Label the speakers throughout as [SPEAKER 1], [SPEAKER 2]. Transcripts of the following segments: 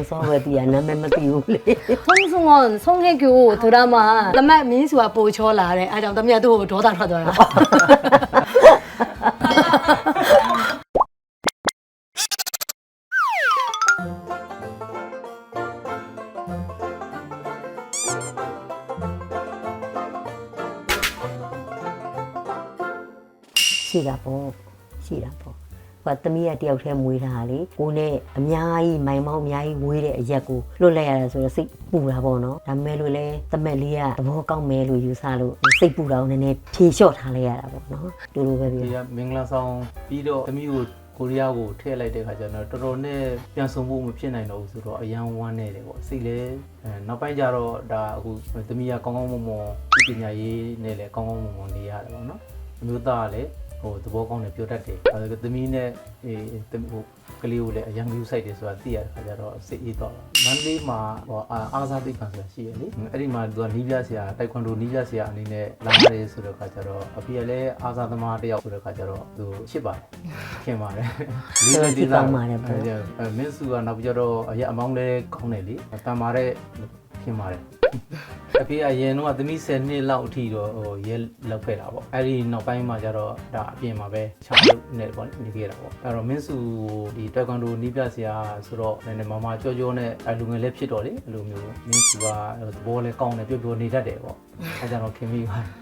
[SPEAKER 1] ။စောပဲတည်ရနာမည်မသိဘူးလေ။
[SPEAKER 2] ထုံးစုံကဆုံးခဲ့ကိုဒရာမာသမက်မင်းစုကပိုချောလာတယ်အဲကြောင့်သမက်သူ့ကိုဒေါသထွက်သွားတာ။
[SPEAKER 1] ရှိတာပေါ့ရှိတာပေါ့ ဟိုကသမီးကတယောက်တည်းမွေးတာလေကိုနဲ့အများကြီးမိုင်မောင်းအများကြီးမွေးတဲ့အရက်ကိုလွတ်လိုက်ရတာဆိုတော့စိတ်ပူတာပေါ့နော်ဒါပေမဲ့လို့လဲတမက်လေးကသဘောကောင်းမယ်လို့ယူဆလို့စိတ်ပူတာကိုနည်းနည်းဖြေလျှော့ထားလိုက်ရတာပေါ့နော်တူတူပဲ
[SPEAKER 3] ဒီ
[SPEAKER 1] ပြော
[SPEAKER 3] ကမင်္ဂလာဆောင်ပြီးတော့သမီးကိုကိုရီးယားကိုထည့်လိုက်တဲ့ခါကျတော့တော်တော်နဲ့ပြန်ဆုံဖို့မဖြစ်နိုင်တော့ဘူးဆိုတော့အရန်ဝမ်းနေတယ်ပေါ့စိတ်လည်းအဲနောက်ပိုင်းကျတော့ဒါအခုသမီးကကောင်းကောင်းမွန်မွန်ပညာရေးနဲ့လည်းကောင်းကောင်းမွန်မွန်နေရတယ်ပေါ့နော်အမျိုးသားကလည်း ဟိုသဘောကောင်းတယ်ပြောတတ်တယ်အဲဒါသမီးနဲ့အေးသမီးဟိုကလေးကိုလည်းအရန်ကူးဆိုင်တယ်ဆိုတာသိရတဲ့ခါကျတော့စိတ်အေးတော့မန္တလေးမှာဟိုအာအားကစားသိပ္ပံဆိုတာရှိရလေအဲ့ဒီမှာသူကနီးပြဆရာတိုက်ခွန်ဒိုနီးပြဆရာအနေနဲ့လာရတယ်ဆိုတော့ခါကျတော့အဖေကလည်းအားကစားသမားတစ်ယောက်ဆိုတော့ခါကျတော့သူချစ်ပါတယ်ခင်ပါတယ်လေးလေးဒီသားအဲမင်းစုကနောက်ပြီးတော့အရက်အမောင်းလေးကောင်းတယ်လေတန်မာတဲ့ခင်ပါတယ်အဖေအရင်တော့သမီး10နှစ်လောက်အထိတော့ဟိုရဲလောက်ခဲ့တာပေါ့အဲ့ဒီနောက်ပိုင်းမှာကျတော့ဒါအပြင်မှာပဲခြောက်လုပ်နေပေါ့နေခဲ့တာပေါ့အဲ့တော့မင်းစုဒီတက်ကွန်ဒိုနီးပြဆရာဆိုတော့နည်းနည်းမမကြောကြောနဲ့အလူငယ်လေးဖြစ်တော့လေအဲ့လိုမျိုးမင်းစုကသဘောလေးကောင်းတယ်ပြောပြောနေတတ်တယ်ပေါ့အဲ့ကြတော့ခင်မိပါတယ်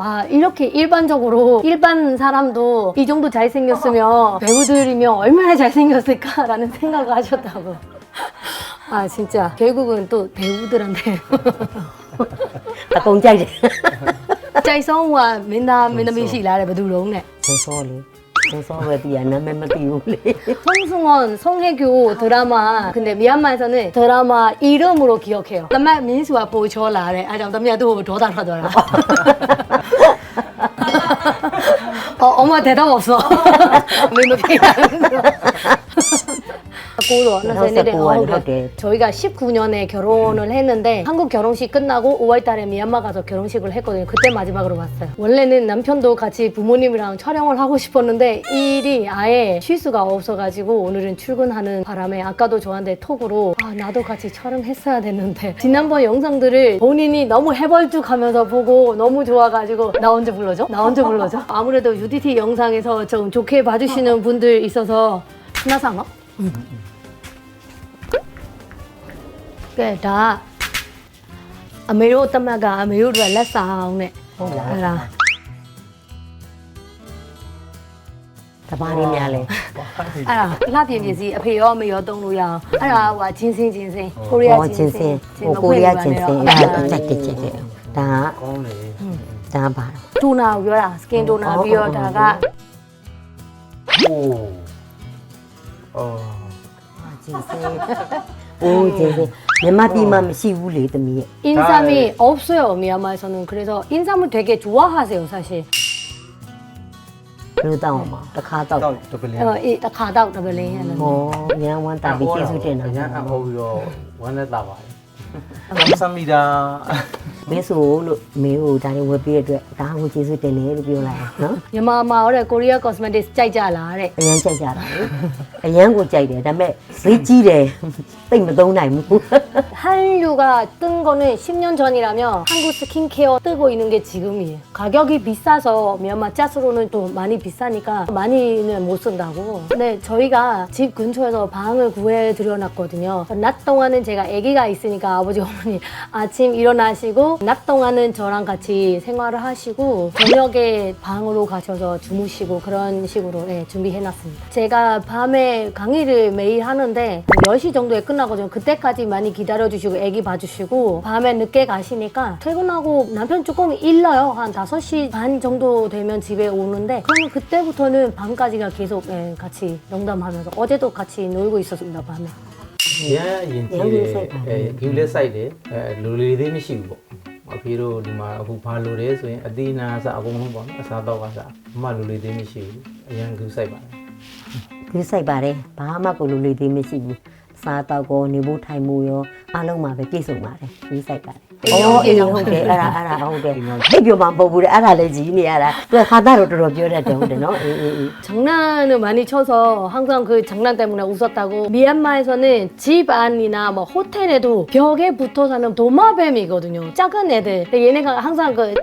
[SPEAKER 2] 아 이렇게 일반적으로 일반 사람도 이 정도 잘생겼으면 배우들이면 얼마나 잘생겼을까라는 생각을 하셨다고 아 진짜 결국은 또 배우들한테
[SPEAKER 1] အကုန်ကြိုက်တယ်
[SPEAKER 2] 짤성우와 맨날 맨날 미시 라래 베두롱네
[SPEAKER 1] ဆင်းစောလေ 송송아가 야나메마 띠울리
[SPEAKER 2] 송승헌, 송혜교 드라마 근데 미얀마에서는 드라마 이름으로 기억해요. 남마 민수가 보초라래. 아, 남자도 도달하더라. 어, 엄마 대답 없어. 민우 피하면서. 고도
[SPEAKER 1] 언어센이래. 어, 그래.
[SPEAKER 2] 저희가 19년에 결혼을 했는데 한국 결혼식 끝나고 5월달에 미얀마 가서 결혼식을 했거든요. 그때 마지막으로 봤어요. 원래는 남편도 같이 부모님이랑 촬영을 하고 싶었는데 일이 아예 쉴 수가 없어가지고 오늘은 출근하는 바람에 아까도 저한테 톡으로 아 나도 같이 촬영했어야 됐는데 지난번 영상들을 본인이 너무 해벌쭉하면서 보고 너무 좋아가지고 나 언제 불러줘? 나 언제 불러줘? 아무래도 UDT 영상에서 좀 좋게 봐주시는 분들 있어서 하나 삼아. ကဲဒါကအမေတို့တမတ်ကအမေတို့တို့လက်ဆောင်နဲ့
[SPEAKER 1] ဟုတ်လား
[SPEAKER 2] အဲ့ဒါ
[SPEAKER 1] တပါးလေးများလဲ
[SPEAKER 2] အဲ့ဒါလှပြင်ပစ္စည်းအဖေရောအမေရောတုံးလို့ရအောင်အဲ့ဒါဟိုဂျင်းစင်းဂျင်းစင်းကိုရီးယား
[SPEAKER 1] ဟော
[SPEAKER 2] ဂျ
[SPEAKER 1] ချင်း
[SPEAKER 2] င်းစ
[SPEAKER 1] စ
[SPEAKER 2] င်း
[SPEAKER 1] င်ဟိုကိုရီးယားချင်းစင်အဲ့ဒါတက်တက်ချက်ချက်ဒါ
[SPEAKER 3] ကောင်းတယ်
[SPEAKER 1] ကဒါပါတော့
[SPEAKER 2] တူနာကိုပြောတာစကင်တူနာပြီးတော့ဒါက
[SPEAKER 3] โอ้အော်
[SPEAKER 1] ချင်းစင်အိုး 오, 이제 내 마디만 시울리 뜸이.
[SPEAKER 2] 인삼이 없어요 미얀마에서는 그래서 인삼을 되게 좋아하세요 사실
[SPEAKER 3] 知道吗？这卡到到ตัวเป็นเลี้ยง
[SPEAKER 2] 어, 이 가닥 더블레이는
[SPEAKER 3] 哦，你让我打笔记是这样的。 아, 어, 이거 완전 나와. 감사합니다. မ်မီတာ
[SPEAKER 1] မင်းဆိုလို့မင်းကိုဒါတွေဝယ်ပေးတဲ့အတွက်ဒါကိုကျေးဇူးတင်တယ်လို့ပြောလိုက်အောင်နော်
[SPEAKER 2] မြန်မာမှာတဲ့ Korea Cosmetics ကြိုက်ကြလားတဲ့
[SPEAKER 1] အရန်ကြိုက်ကြတာလေအရန်ကိုကြိုက်တယ်ဒါပေမဲ့ဈေးကြီးတယ်တိတ်မသုံးနိုင်ဘူး
[SPEAKER 2] 한류가 뜬 거는 10년 전이라면 한국 스킨케어 뜨고 있는 게 지금이에요. 가격이 비싸서 미얀마 짜스로는 또 많이 비싸니까 많이는 못 쓴다고. 근데 저희가 집 근처에서 방을 구해 드려놨거든요. 낮 동안은 제가 아기가 있으니까 아버지 어머니 아침 일어나시고 낮 동안은 저랑 같이 생활을 하시고 저녁에 방으로 가셔서 주무시고 그런 식으로 네, 준비해놨습니다. 제가 밤에 강의를 매일 하는데 10시 정도에 끝나고 좀 그때까지 많이 기다려주시고 애기 봐주시고 밤에 늦게 가시니까 퇴근하고 남편 조금 일러요. 한 5시 반 정도 되면 집에 오는데 그럼 그때부터는 밤까지가 계속 네, 같이 농담하면서 어제도 같이 놀고 있었습니다. 밤에.
[SPEAKER 3] Yeah, in Thailand, in Thailand. အဲဂူလည်းစိုက်တယ်အဲလူလေးသေးမရှိဘူးပေါ့အဖေတို့ဒီမှာအခုဘာလို့လဲဆိုရင်အသီးနာစအကုန်လုံးပေါ့နော်အစားတော့ကစားမလူလေးသေးမရှိဘူးအရန်ဂူစိုက်ပါတယ်
[SPEAKER 1] ဒီစိုက်ပါတယ်ဘာမှကိုလိုလေသေးမရှိဘူးစားတော့ကိုနေဖို့ထိုင်မှုရောအားလုံးမှာပဲပြည့်စုံပါတယ်ဒီစိုက်ပါတယ် အော်အေးဟုတ်တယ်အဲ့ဒါအဲ့ဒါဟုတ်တယ်အိပ်ပြောမှပုံဘူးတယ်အဲ့ဒါလည်းကြီးနေရတာသူကခါသားတော့တော်တော်ပြောတတ်တယ်ဟုတ်တယ်နော်အေးအေးအေး
[SPEAKER 2] 장난을 많이 쳐서 항상 그 장난 때문에 웃었다고 미얀마에서는 집 안이나 뭐 호텔에도 벽에 붙어 사는 도마뱀이거든요 작은 애들 근데 얘네가 항상 그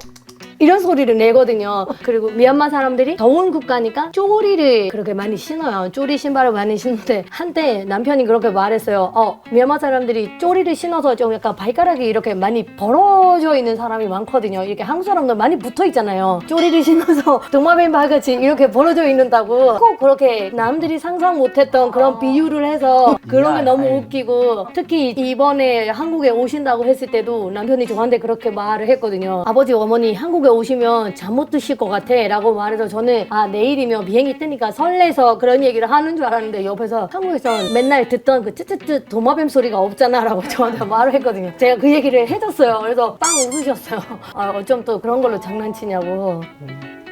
[SPEAKER 2] 이런 소리를 내거든요. 그리고 미얀마 사람들이 더운 국가니까 쪼리를 그렇게 많이 신어요. 쪼리 신발을 많이 신는데 한때 남편이 그렇게 말했어요. 어, 미얀마 사람들이 쪼리를 신어서 좀 약간 발가락이 이렇게 많이 벌어져 있는 사람이 많거든요. 이렇게 한국 사람들 많이 붙어 있잖아요. 쪼리를 신어서 도마뱀 발같이 이렇게 벌어져 있는다고 꼭 그렇게 남들이 상상 못했던 그런 비유를 해서 그런 게 너무 웃기고 특히 이번에 한국에 오신다고 했을 때도 남편이 저한테 그렇게 말을 했거든요. 아버지 어머니 한국에 오시면 잠 못 드실 것 같아 라고 말해서 저는 아 내일이면 비행기 뜨니까 설레서 그런 얘기를 하는 줄 알았는데 옆에서 한국에서 맨날 듣던 그 쯔쯔쯔 도마뱀 소리가 없잖아 라고 저한테 말을 했거든요. 제가 그 얘기를 해줬어요. 그래서 빵 웃으셨어요. 아, 어쩜 또 그런 걸로 장난치냐고.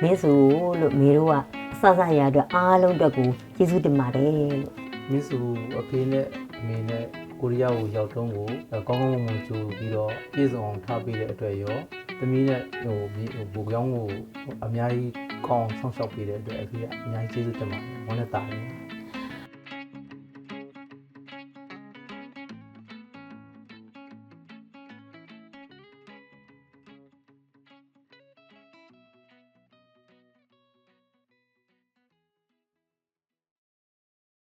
[SPEAKER 1] မင်းစုလို့မေတို့ကအဆဆရအတွက်အားလုံးအတွက်ကိုကျေးဇူးတင်ပါတယ်လို့
[SPEAKER 3] မင်းစုအဖေနဲ့အမေနဲ့ကိုရီးယားကိုရောက်တော့ကိုကောင်းကောင်းမွန်မွန်ကြိုပြီးတော့ပြည်စုံအောင်ထားပေးတဲ့အတွက်ရော သမီးနဲ့ဟိုဘူကြောင်းကိုအများကြီးကောင်းဆောင်ရှောက်ပေးတဲ့အတွက်အဖေကအများကြီးကျေးဇူးတင်ပါတယ်ဝမ်းနဲ့တာတယ်